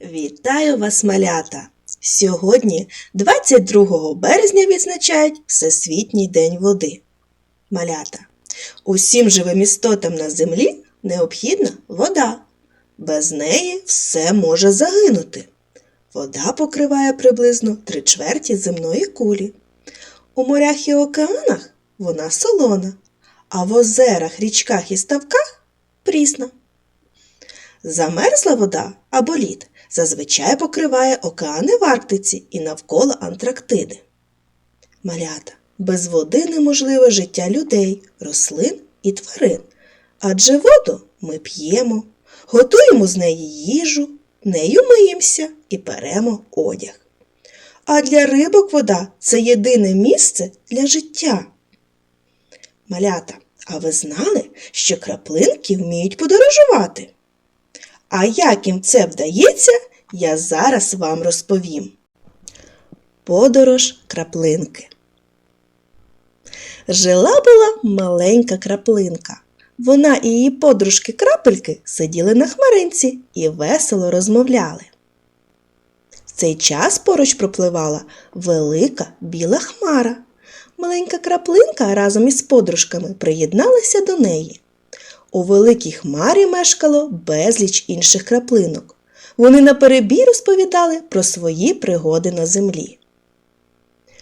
Вітаю вас, малята! Сьогодні, 22 березня, відзначають Всесвітній день води. Малята, усім живим істотам на землі необхідна вода. Без неї все може загинути. Вода покриває приблизно три чверті земної кулі. У морях і океанах вона солона, а в озерах, річках і ставках прісна. Замерзла вода або лід зазвичай покриває океани в Арктиці і навколо Антарктиди. Малята, без води неможливе життя людей, рослин і тварин. Адже воду ми п'ємо, готуємо з неї їжу, нею миємося і перемо одяг. А для рибок вода це єдине місце для життя. Малята, а ви знали, що краплинки вміють подорожувати? А як їм це вдається, я зараз вам розповім. Подорож краплинки. Жила була маленька краплинка. Вона і її подружки крапельки сиділи на хмаринці і весело розмовляли. В цей час поруч пропливала велика біла хмара. Маленька краплинка разом із подружками приєдналася до неї. У великій хмарі мешкало безліч інших краплинок. Вони наперебій розповідали про свої пригоди на землі.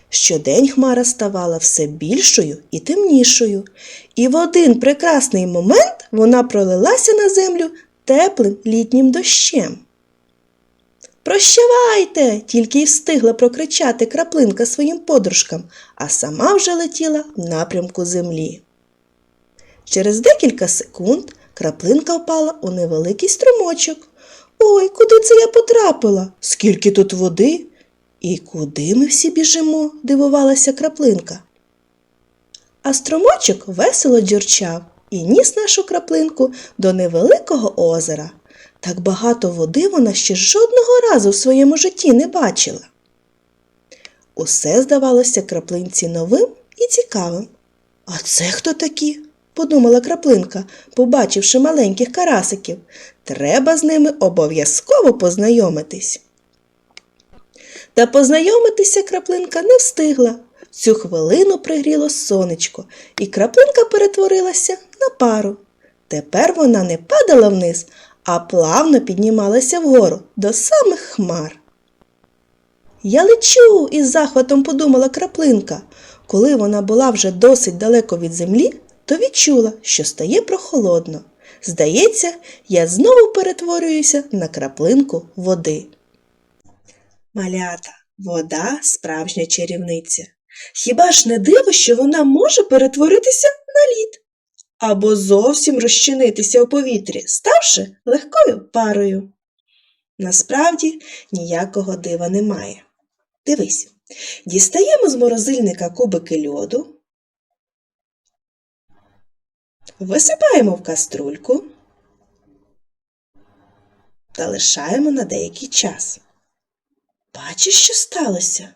Щодень хмара ставала все більшою і темнішою, і в один прекрасний момент вона пролилася на землю теплим літнім дощем. Прощавайте! тільки й встигла прокричати краплинка своїм подружкам, а сама вже летіла в напрямку землі. Через декілька секунд краплинка впала у невеликий струмочок. Ой, куди це я потрапила? Скільки тут води? І куди ми всі біжимо? дивувалася краплинка. А струмочок весело дзюрчав і ніс нашу краплинку до невеликого озера. Так багато води вона ще жодного разу в своєму житті не бачила. Усе здавалося краплинці новим і цікавим. А це хто такі? Подумала краплинка, побачивши маленьких карасиків. Треба з ними обов'язково познайомитись. Та познайомитися краплинка не встигла. Цю хвилину пригріло сонечко, і краплинка перетворилася на пару. Тепер вона не падала вниз, а плавно піднімалася вгору до самих хмар. Я лечу, із захватом подумала краплинка. Коли вона була вже досить далеко від землі, то відчула, що стає прохолодно. Здається, я знову перетворююся на краплинку води. Малята, вода справжня чарівниця. Хіба ж не диво, що вона може перетворитися на лід? Або зовсім розчинитися у повітрі, ставши легкою парою. Насправді ніякого дива немає. Дивись, дістаємо з морозильника кубики льоду, висипаємо в каструльку та лишаємо на деякий час. Бачиш, що сталося?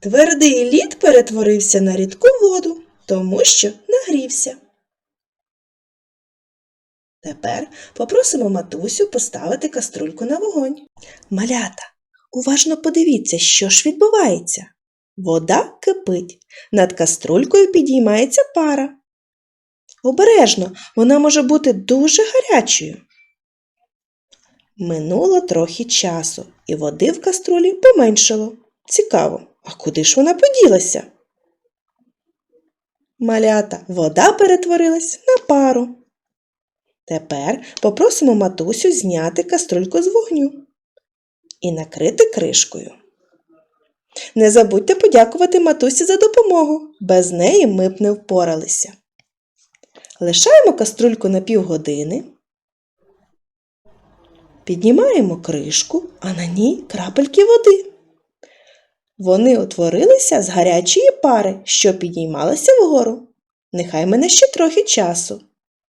Твердий лід перетворився на рідку воду, тому що нагрівся. Тепер попросимо матусю поставити каструльку на вогонь. Малята, уважно подивіться, що ж відбувається. Вода кипить, над каструлькою підіймається пара. Обережно, вона може бути дуже гарячою. Минуло трохи часу, і води в каструлі поменшало. Цікаво, а куди ж вона поділася? Малята, вода перетворилась на пару. Тепер попросимо матусю зняти каструльку з вогню і накрити кришкою. Не забудьте подякувати матусі за допомогу. Без неї ми б не впоралися. Лишаємо каструльку на півгодини. Піднімаємо кришку, а на ній крапельки води. Вони утворилися з гарячої пари, що підіймалася вгору. Нехай мене ще трохи часу.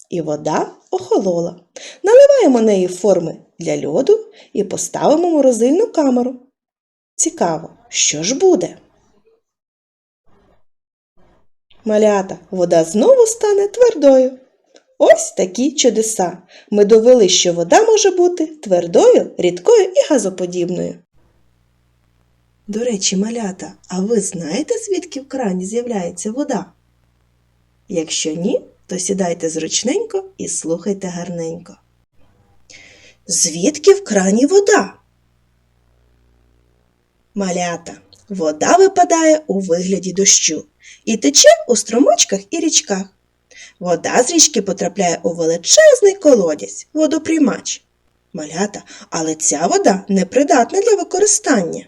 І вода охолола. Наливаємо неї форми для льоду і поставимо морозильну камеру. Цікаво, що ж буде? Малята, вода знову стане твердою. Ось такі чудеса. Ми довели, що вода може бути твердою, рідкою і газоподібною. До речі, малята, а ви знаєте, звідки в крані з'являється вода? Якщо ні, то сідайте зручненько і слухайте гарненько. Звідки в крані вода? Малята. Вода випадає у вигляді дощу і тече у струмочках і річках. Вода з річки потрапляє у величезний колодязь, водоприймач. Малята, але ця вода непридатна для використання.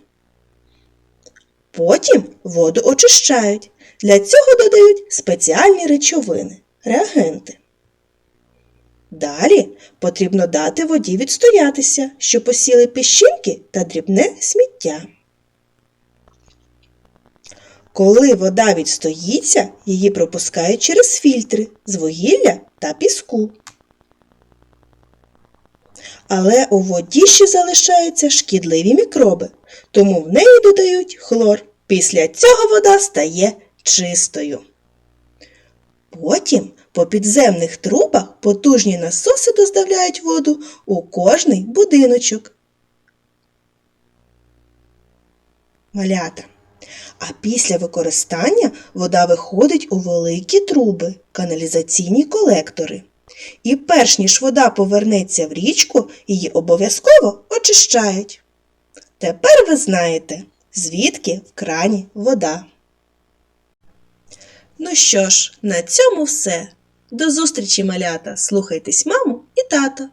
Потім воду очищають. Для цього додають спеціальні речовини реагенти. Далі потрібно дати воді відстоятися, щоб посіли піщинки та дрібне сміття. Коли вода відстоїться, її пропускають через фільтри з вугілля та піску. Але у воді ще залишаються шкідливі мікроби, тому в неї додають хлор. Після цього вода стає чистою. Потім по підземних трубах потужні насоси доставляють воду у кожний будиночок. Малята. А після використання вода виходить у великі труби, каналізаційні колектори. І перш ніж вода повернеться в річку, її обов'язково очищають. Тепер ви знаєте, звідки в крані вода. Ну що ж, на цьому все. До зустрічі, малята! Слухайтесь маму і тата!